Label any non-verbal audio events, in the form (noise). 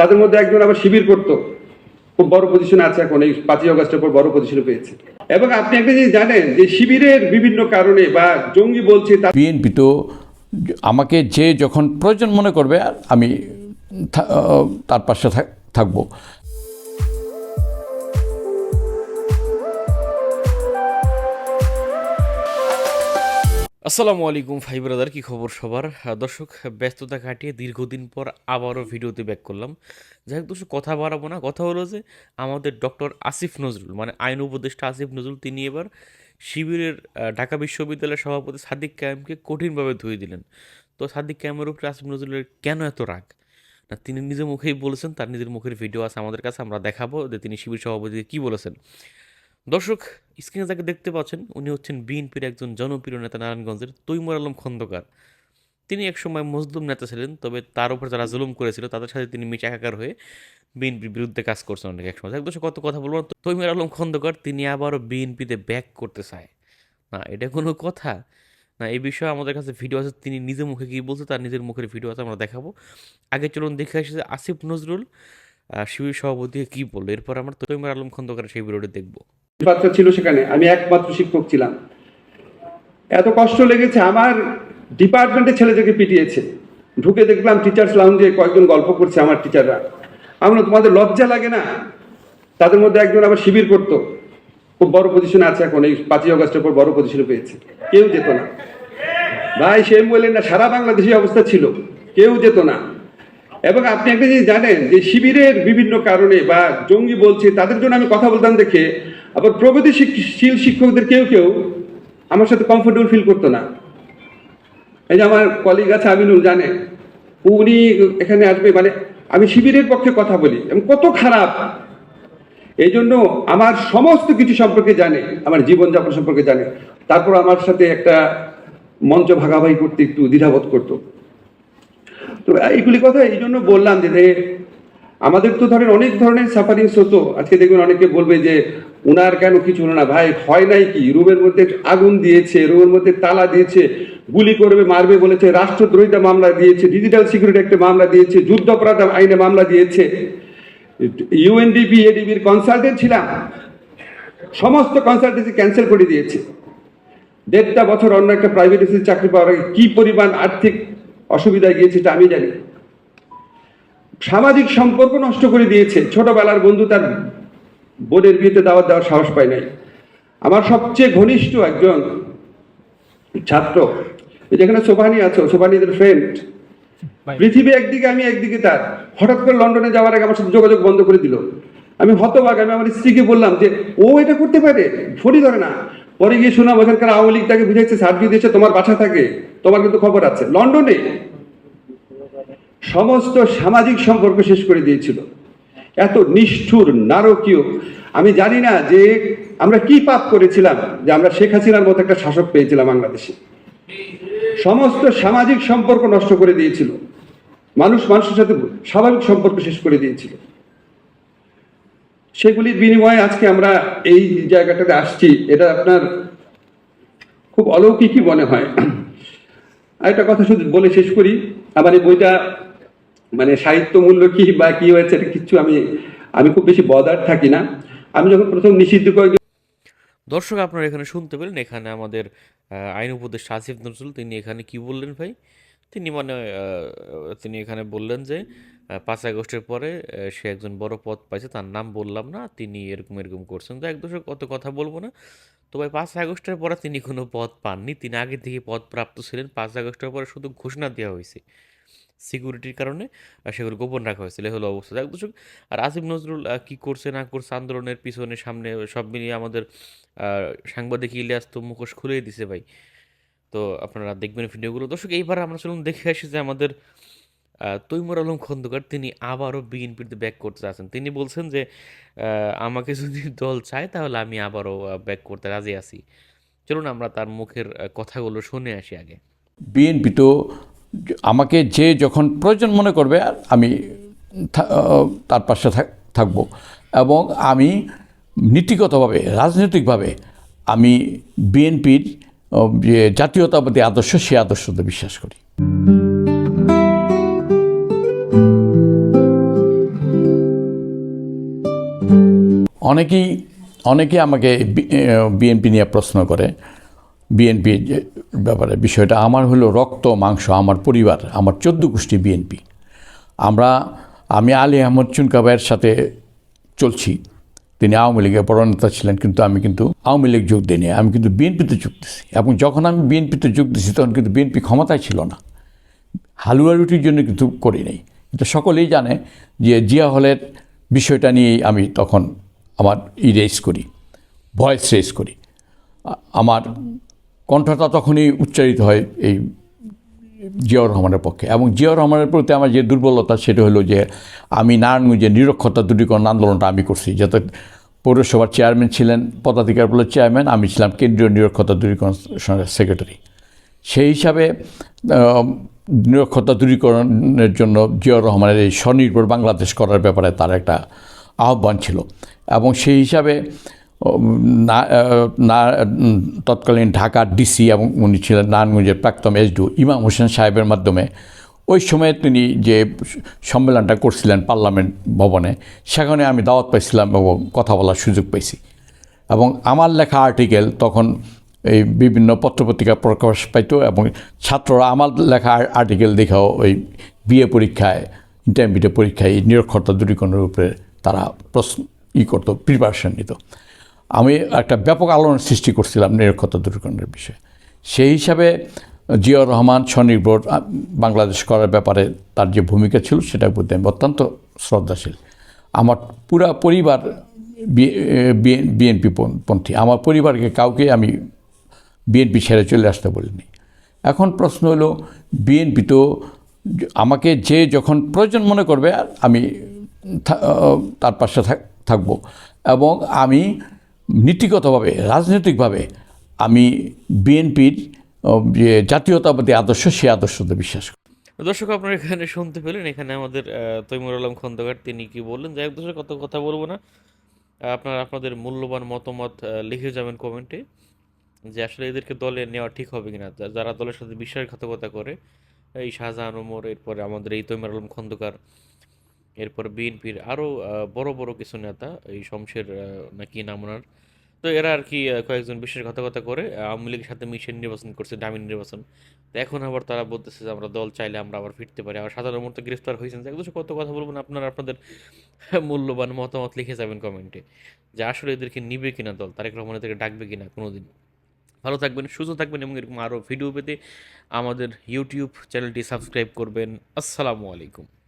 তাদের মধ্যে একজন আবার শিবির করতো। খুব বড় পজিশনে আছে এখন, এই পাঁচই অগস্টের পর বড় পজিশনে পেয়েছে। এবং আপনি একটা জিনিস জানেন যে শিবিরের বিভিন্ন কারণে বা জঙ্গি বলছে তা বিএনপি তো আমাকে যে যখন প্রয়োজন মনে করবে, আমি তার পাশে থাক- থাকব। আসসালামু আলাইকুম, ভাই ব্রাদার, কি খবর সবার? দর্শক, ব্যস্ততা কাটিয়ে দীর্ঘদিন পর আবারও ভিডিওতে ব্যাক করলাম। যাই হোক দর্শক, কথা বাড়াবো না। কথা হলো যে, আমাদের ডক্টর আসিফ নজরুল মানে আইন উপদেষ্টা আসিফ নজরুল, তিনি এবার শিবিরের ঢাকা বিশ্ববিদ্যালয়ের সভাপতি সাদিক কায়েমকে কঠিনভাবে ধুয়ে দিলেন। তো সাদিক কায়েমের উপরে আসিফ নজরুলের কেন এত রাগ? না, তিনি নিজের মুখেই বলেছেন, তার নিজের মুখের ভিডিও আছে আমাদের কাছে, আমরা দেখাবো যে তিনি শিবির সভাপতিকে কী বলেছেন। দর্শক স্ক্রিনে যাকে দেখতে পাচ্ছেন, উনি হচ্ছেন বিএনপির একজন জনপ্রিয় নেতা নারায়ণগঞ্জের তৈমুর আলম খন্দকার। তিনি একসময় মজলুম নেতা ছিলেন, তবে তার উপর যারা জুলুম করেছিল, তাদের সাথে তিনি মিশে একাকার হয়ে বিএনপির বিরুদ্ধে কাজ করছেন অনেক একসময় এক দর্শক, কত কথা বলব। তৈমুর আলম খন্দকার, তিনি আবারও বিএনপিতে ব্যাক করতে চায়। না, এটা কোনো কথা। না, এই বিষয়ে আমাদের কাছে ভিডিও আছে, তিনি নিজের মুখে কী বলছে, তার নিজের মুখের ভিডিও আছে, আমরা দেখাবো। আগে চলুন দেখে আসি আসিফ নজরুল শিবির সভাপতি কী বলল। এরপর আমরা তৈমুর আলম খন্দকারের সেই ভিডিওটি দেখব। পাত্র ছিল সেখানে, আমি একমাত্র শিক্ষক ছিলাম। এত কষ্ট লেগেছে, আমার ডিপার্টমেন্টের ছেলেদেরকে পিটিয়েছে, ঢুকে দেখলাম টিচার্স লাউঞ্জে কয়েকজন গল্প করছে আমার টিচাররা আমরা তোমাদের লজ্জা লাগে না? তাদের মধ্যে একজন আবার শিবির করতো। খুব বড় পজিশনে আছে এখন, এই পাঁচই অগস্টের পর বড় পজিশনে পেয়েছে। কেউ যেত না। ভাই, সে বললেন না, সারা বাংলাদেশি অবস্থা ছিল। কেউ যেত না। এবং আপনি একটা জিনিস জানেন যে শিবিরের বিভিন্ন কারণে বা জঙ্গি বলছে, তাদের জন্য আমি কথা বলতাম দেখে আবার প্রগতিশীল শিক্ষকদের কেউ কেউ আমার সাথে কমফোর্টেবল ফিল করতো না। এই যে আমার কলিগ আছে আমিনুল জানে, উনি এখানে আসবে মানে আমি শিবিরের পক্ষে কথা বলি এবং কত খারাপ। এই জন্য আমার সমস্ত কিছু সম্পর্কে জানে, আমার জীবনযাপন সম্পর্কে জানে। তারপর আমার সাথে একটা মঞ্চ ভাগাভাগি করতে একটু দ্বিধাবোধ করতো। তো এইগুলি কথা এই জন্য বললাম যে যে আমাদের তো ধরেন অনেক ধরনের সাফারিংস হতো আজকে দেখবেন অনেকে বলবে যে, উনার কেন কিছু হলো না? ভাই, হয় নাই কি? রুমের মধ্যে আগুন দিয়েছে, রুমের মধ্যে তালা দিয়েছে, গুলি করবে, মারবে বলেছে, রাষ্ট্রদ্রোহিতা মামলা দিয়েছে, ডিজিটাল সিকিউরিটি একটা মামলা দিয়েছে যুদ্ধ অপরাধ আইনে মামলা দিয়েছে। ইউএনডিপি, এডিবির কনসালটেন্ট ছিলাম। সমস্ত কনসালটেন্সি ক্যান্সেল করে দিয়েছে। দেড়টা বছর অন্য একটা প্রাইভেট চাকরি পাওয়ার আগে কি পরিমাণ আর্থিক অসুবিধায় গিয়েছে এটা আমি জানি। সামাজিক সম্পর্ক নষ্ট করে দিয়েছে। ছোটবেলার বন্ধু তার বোনের বিয়েতে দাওয়াত দেওয়ার সাহস পায় নাই। আমার সবচেয়ে ঘনিষ্ঠ একজন ছাত্র এই যেখানে সোভানি আছো সোভানিদের ফ্রেন্ড পৃথিবী একদিকে আমি একদিকে তার। হঠাৎ করে লন্ডনে যাওয়ার আগে আমার সাথে যোগাযোগ বন্ধ করে দিল। আমি হতবাক আমি আমার স্ত্রীকে বললাম যে ও এটা করতে পারে ফোনই ধরে না। পরে গিয়ে শোনা ওখানকার আওয়ামী লীগ তাকে বুঝাইছে সার্ভিস দিয়েছে তোমার বাসা থাকে তোমার কিন্তু খবর আছে। লন্ডনে সমস্ত সামাজিক সম্পর্ক শেষ করে দিয়েছিল। এত নিষ্ঠুর, নারকীয়। আমি জানি না যে আমরা কি পাপ করেছিলাম, যে আমরা শেখ হাসিনার মতো একটা শাসক পেয়েছিলাম বাংলাদেশে। সমস্ত সামাজিক সম্পর্ক নষ্ট করে দিয়েছিল। মানুষ মানুষের সাথে স্বাভাবিক সম্পর্ক শেষ করে দিয়েছিল। সেগুলির বিনিময়ে আজকে আমরা এই জায়গাটাতে আসছি। এটা আপনার খুব অলৌকিকই মনে হয়। আরেকটা কথা শুধু বলে শেষ করি। আমার এই বইটা মানে সাহিত্য মূল্য কি বা কি হয়েছে এটা কিচ্ছু আমি আমি খুব বেশি বদার থাকি না। আমি যখন প্রথম নিষিদ্ধ করে দর্শক, আপনারা এখানে শুনতে পেলেন, এখানে আমাদের আইন উপদেষ্টা আসিফ নজরুল, তিনি এখানে কি বললেন ভাই? তিনি মানে তিনি এখানে বললেন যে পাঁচ আগস্টের পরে সে একজন বড় পদ পাইছে, তার নাম বললাম না, তিনি এরকম এরকম করছেন। তো এক দর্শক, অত কথা বলব না। তো ভাই, পাঁচ আগস্টের পরে তিনি কোনো পদ পাননি, তিনি আগে থেকে পদ প্রাপ্ত ছিলেন, পাঁচ আগস্টের পরে শুধু ঘোষণা দেওয়া হয়েছে। সিকিউরিটির কারণে সেগুলো গোপন রাখা হয়েছিল হলো অবস্থা। এক দর্শক, আর আসিফ নজরুল কি করছে, না করছে, আন্দোলনের পিছনে, সামনে, সব মিলিয়ে আমাদের সাংবাদিক ইলিয়াস তো মুখোশ খুলেই দিছে ভাই। তো আপনারা দেখবেন ভিডিওগুলো। দর্শক, এইবার আমরা চলুন দেখে আসি যে আমাদের তৈমুর আলম খন্দকার, তিনি আবারও বিএনপিতে ব্যাক করতে আছেন তিনি বলছেন যে আমাকে যদি দল চায় তাহলে আমি আবারও ব্যাক করতে রাজি আছি। চলুন আমরা তার মুখের কথাগুলো শুনে আসি আগে। বিএনপি তো আমাকে যে যখন প্রয়োজন মনে করবে, আর আমি তার পাশে থাকব। এবং আমি নীতিগতভাবে, রাজনৈতিকভাবে আমি বিএনপির যে জাতীয়তাবাদী আদর্শ, সে আদর্শতে বিশ্বাস করি। অনেকেই অনেকে আমাকে বিএনপি নিয়ে প্রশ্ন করে। বিএনপি ব্যাপারে, বিষয়টা আমার হলো রক্ত, মাংস, আমার পরিবার, আমার চোদ্দ গোষ্ঠী বিএনপি আমরা, আমি আলী আহমদ চুনকা ভাইয়ের সাথে চলছি। তিনি আওয়ামী লীগের বড় নেতা ছিলেন, কিন্তু আমি কিন্তু আওয়ামী লীগ যোগ দিইনি, আমি কিন্তু বিএনপিতে যোগ দিছি। এবং যখন আমি বিএনপিতে যোগ দিছি, তখন কিন্তু বিএনপি ক্ষমতায় ছিল না। হালুয়া রুটির জন্য কিন্তু করি নাই। এটা সকলেই জানে যে জিয়া হলের বিষয়টা নিয়েই আমি তখন আমার ই রেস করি ভয়েস রেস করি। আমার কণ্ঠটা তখনই উচ্চারিত হয় এই জিয়াউর রহমানের পক্ষে। এবং জিয়াউর রহমানের প্রতি আমার যে দুর্বলতা সেটা হলো যে আমি নারায়ণগঞ্জের নিরক্ষতা দূরীকরণ আন্দোলনটা আমি করছি। যাতে পৌরসভার চেয়ারম্যান ছিলেন পদাধিকার বলে চেয়ারম্যান আমি ছিলাম কেন্দ্রীয় নিরক্ষতা দূরীকরণ সেক্রেটারি। সেই হিসাবে আহ, নিরক্ষতা দূরীকরণের জন্য জিয়াউর রহমানের এই স্বনির্ভর বাংলাদেশ করার ব্যাপারে তার একটা আহ্বান ছিল। এবং সেই হিসাবে না তৎকালীন ঢাকার ডিসি এবং উনি ছিলেন নারায়ণগঞ্জের প্রাক্তন এসডু ইমাম হোসেন সাহেবের মাধ্যমে। ওই সময়ে তিনি যে সম্মেলনটা করছিলেন পার্লামেন্ট ভবনে, সেখানে আমি দাওয়াত পাইছিলাম এবং কথা বলার সুযোগ পাইছি। এবং আমার লেখা আর্টিকেল তখন এই বিভিন্ন পত্রপত্রিকা প্রকাশ পাইতো এবং ছাত্ররা আমার লেখা আর্টিকেল দেখাও ওই বিএ পরীক্ষায়, ইন্টারমিডিয়েট পরীক্ষায় নিরক্ষরতা দূরীকরণের উপরে তারা প্রশ্ন ই করতো প্রিপারেশন নিত। আমি একটা ব্যাপক আলোড়ন সৃষ্টি করছিলাম নিরক্ষতা দূরীকরণের বিষয়ে। সেই হিসাবে জিয়াউর রহমান স্বনির্ভর বাংলাদেশ করার ব্যাপারে তার যে ভূমিকা ছিল সেটার প্রতি আমি অত্যন্ত শ্রদ্ধাশীল। আমার পুরা পরিবার বিএনপি পন্থী। আমার পরিবারকে কাউকে আমি বিএনপি ছেড়ে চলে আসতে বলিনি। এখন প্রশ্ন হলো বিএনপি তো আমাকে যে যখন প্রয়োজন মনে করবে, আমি তার পাশে থাক- থাকব। এবং আমি নীতিগতভাবে, রাজনৈতিকভাবে আমি বিএনপির যে জাতীয়তাবাদী আদর্শ, সে আদর্শতে বিশ্বাস করি। দর্শক, আপনারা এখানে শুনতে পেলেন, এখানে আমাদের তৈমুর আলম খন্দকার, তিনি কি বললেন? যাই দর্শক, কত কথা বলব না। আপনারা আপনাদের মূল্যবান মতামত লিখে যাবেন কমেন্টে যে আসলে এদেরকে দলে নেওয়া ঠিক হবে কিনা। যারা দলের সাথে বিশ্বাসঘাতকতা করে, এই শাহজাহান ওমর, এরপরে আমাদের এই তৈমুর আলম খন্দকার এরপর বিএনপির আরও বড় বড় কিছু নেতা এই শমশের নাকি নাম ওনার। তো এরা আর কি কয়েকজন বিশ্বাসঘাতকতা করে আহ, আওয়ামী লীগের সাথে মিশন নির্বাচন করছে দামি নির্বাচন। তো এখন আবার তারা বলতেছে যে আমরা দল চাইলে আমরা আবার ফিরতে পারি। আবার সাধারণ মতো গ্রেফতার হয়েছেন। এক কত কথা বলবেন আপনারা আপনাদের (laughs) মূল্যবান মতামত লিখে যাবেন কমেন্টে যে আসলে এদেরকে নিবে কিনা দল তারেক রহমান এদেরকে ডাকবে কিনা কোনোদিন। ভালো থাকবেন সুস্থ থাকবেন এবং এরকম আরও ভিডিও পেতে আমাদের ইউটিউব চ্যানেলটি সাবস্ক্রাইব করবেন। আসসালামু আলাইকুম।